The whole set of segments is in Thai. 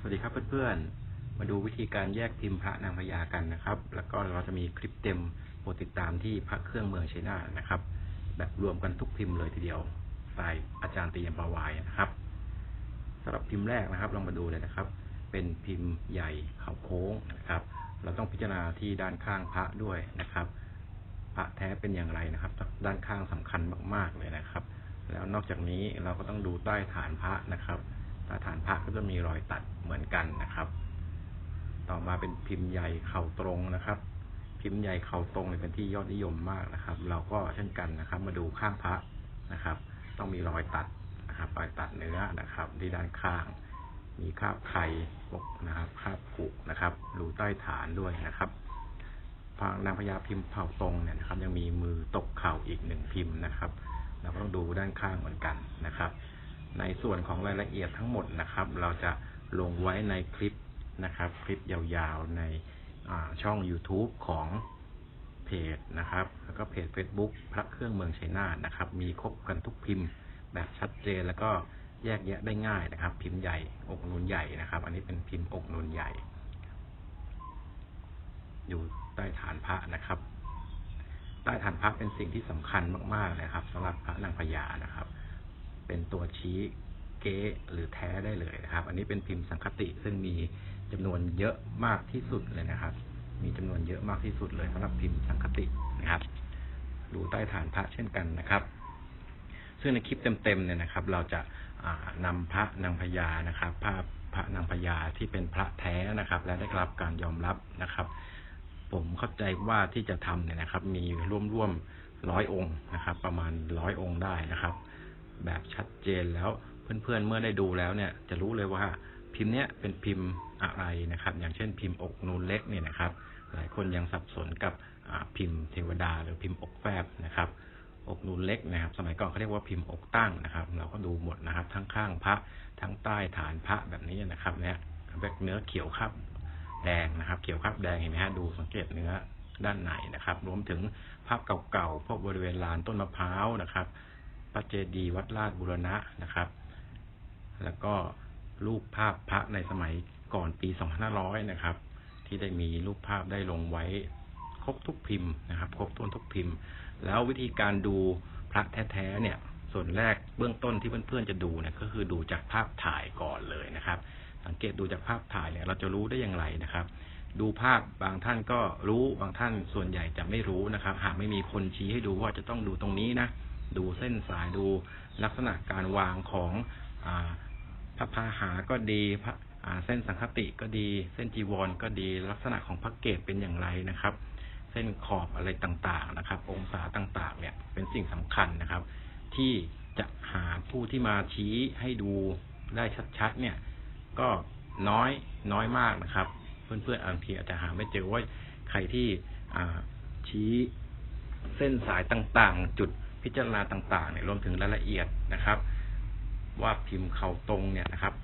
สวัสดีครับเพื่อนๆ มาดูวิธีการแยกพิมพ์พระนางพญากันนะครับ แล้วก็เราจะมีคลิปเต็มโปรดติดตามที่พระเครื่องเมืองชัยนาทนะครับ แบบรวมกันทุกพิมพ์เลยทีเดียวสไตล์อาจารย์ตียมปาวายนะครับสำหรับพิมพ์แรกนะครับลองมาดูเลยนะครับ เป็นพิมพ์ใหญ่เขาโค้งนะครับ เราต้องพิจารณาที่ด้านข้างพระด้วยนะครับ พระแท้เป็นอย่างไรนะครับ ด้านข้างสำคัญมากๆเลยนะครับ แล้วนอกจากนี้เราก็ต้องดูใต้ฐานพระนะครับ ฐานพระก็จะมีรอยตัดเหมือนกันนะครับ ต่อมาเป็นพิมพ์ใหญ่เข่าตรงนะครับ พิมพ์ใหญ่เข่าตรงเป็นที่ยอดนิยมมากนะครับ เราก็เช่นกันนะครับ มาดูข้างพระนะครับ ต้องมีรอยตัดนะครับรอยตัดเนื้อนะครับ ที่ด้านข้าง มีคราบไข่ปกนะครับคราบผุนะครับรูใต้ฐานด้วยนะครับพางนางพญาพิมพ์เผ่าตรงเนี่ยนะครับ ยังมีมือตกเข่าอีกหนึ่งพิมพ์นะครับเราก็ต้องดูด้านข้างเหมือนกันนะครับ ในส่วนของรายละเอียดทั้งหมดนะครับ เราจะลงไว้ในคลิปนะครับ คลิปยาวๆในช่อง YouTube ของเพจนะครับ แล้วก็เพจ Facebook พระเครื่องเมืองชัยนาทนะครับ มีครบกันทุกพิมพ์แบบชัดเจนแล้วก็แยกแยะได้ง่ายนะครับ พิมพ์ใหญ่อกนูนใหญ่นะครับ อันนี้เป็นพิมพ์อกนูนใหญ่ อยู่ใต้ฐานพระนะครับ ใต้ฐานพระเป็นสิ่งที่สำคัญมากๆเลยครับสำหรับพระนางพญานะครับ เป็นตัวชี้เก๊หรือแท้ได้เลยนะครับ อันนี้เป็นพิมพ์สังคติซึ่งมีจำนวนเยอะมากที่สุดเลยนะครับ มีจำนวนเยอะมากที่สุดเลยสำหรับพิมพ์สังคตินะครับดูใต้ฐานพระเช่นกันนะครับ ซึ่งในคลิปเต็มๆเนี่ยนะครับ เราจะนำพระนางพญานะครับ ภาพพระนางพญาที่เป็นพระแท้นะครับ และได้รับการยอมรับนะครับ ผมเข้าใจว่าที่จะทำเนี่ยนะครับ มีร่วมๆร้อยองค์นะครับ ประมาณร้อยองค์ได้นะครับ แบบชัดเจนแล้วเพื่อนๆเมื่อได้ดูแล้วเนี่ย จะรู้เลยว่าพิมพ์เนี้ยเป็นพิมพ์อะไรนะครับ อย่างเช่นพิมพ์อกนูนเล็กเนี่ยนะครับ หลายคนยังสับสนกับพิมพ์เทวดา หรือพิมพ์อกแฟบนะครับ อกนูนเล็กนะครับ สมัยก่อนเขาเรียกว่าพิมพ์อกตั้งนะครับ เราก็ดูหมดนะครับ ทั้งข้างพระทั้งใต้ฐานพระแบบนี้นะครับเนี่ยแบบเนื้อเขียวครับแดงนะครับ เขียวครับแดงเห็นไหมฮะดูสังเกตเนื้อด้านในนะครับ รวมถึงภาพเก่าๆพวกบริเวณลานต้นมะพร้าวนะครับ ระเจดีย์วัดลาดบุรณะนะครับ แล้วก็รูปภาพพระในสมัยก่อนปี 2500 นะครับ ที่ได้มีรูปภาพได้ลงไว้ครบทุกพิมพ์นะครับครบต้นทุกพิมพ์ แล้ววิธีการดูพระแท้ๆเนี่ย ส่วนแรกเบื้องต้นที่เพื่อนๆจะดูเนี่ยก็คือดูจากภาพถ่ายก่อนเลยนะครับ สังเกตดูจากภาพถ่ายเนี่ยเราจะรู้ได้อย่างไรนะครับ ดูภาพบางท่านก็รู้บางท่านส่วนใหญ่จะไม่รู้นะครับ หากไม่มีคนชี้ให้ดูว่าจะต้องดูตรงนี้นะ ดูเส้นสายดูลักษณะการวางของอพระพาหาก็ดีพระเส้นสังคติก็ดี เส้นจีวรก็ดี ลักษณะของพระเกศเป็นอย่างไรนะครับ เส้นขอบอะไรต่างๆนะครับ องศาต่างๆ เนี่ยเป็นสิ่งสำคัญนะครับ ที่จะหาผู้ที่มาชี้ให้ดูได้ชัดๆ เนี่ย ก็น้อยน้อยมากนะครับ เพื่อนๆบางทีอาจจะหาไม่เจอว่าใครที่ชี้เส้นสายต่างๆ จุด พิจารณาต่างๆเนี่ยรวมถึงรายละเอียดนะครับ ว่าพิมพ์เข่าตรงเนี่ยนะครับ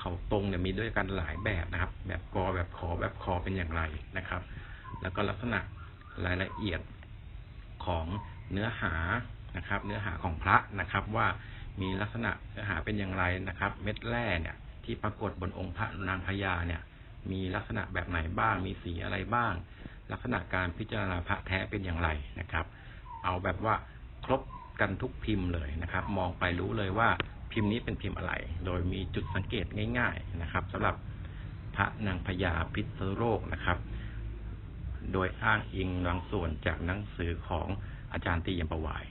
เข่าตรงเนี่ยมีด้วยกันหลายแบบนะครับ แบบกอแบบขอแบบคอเป็นอย่างไรนะครับ แล้วก็ลักษณะรายละเอียดของเนื้อหานะครับ เนื้อหาของพระนะครับ ว่ามีลักษณะเนื้อหาเป็นอย่างไรนะครับ เม็ดแร่เนี่ย ที่ปรากฏบนองค์พระนางพญาเนี่ย มีลักษณะแบบไหนบ้าง มีสีอะไรบ้าง ลักษณะการพิจารณาพระแท้เป็นอย่างไรนะครับ เอาแบบว่า ครบกันทุกพิมพ์เลยนะครับ มองไปรู้เลยว่าพิมพ์นี้เป็นพิมพ์อะไร โดยมีจุดสังเกตง่าย ๆนะครับสำหรับพระนางพญาพิษโรคนะครับ โดยอ้างอิงบางส่วนจากหนังสือของอาจารย์ตียมประวาย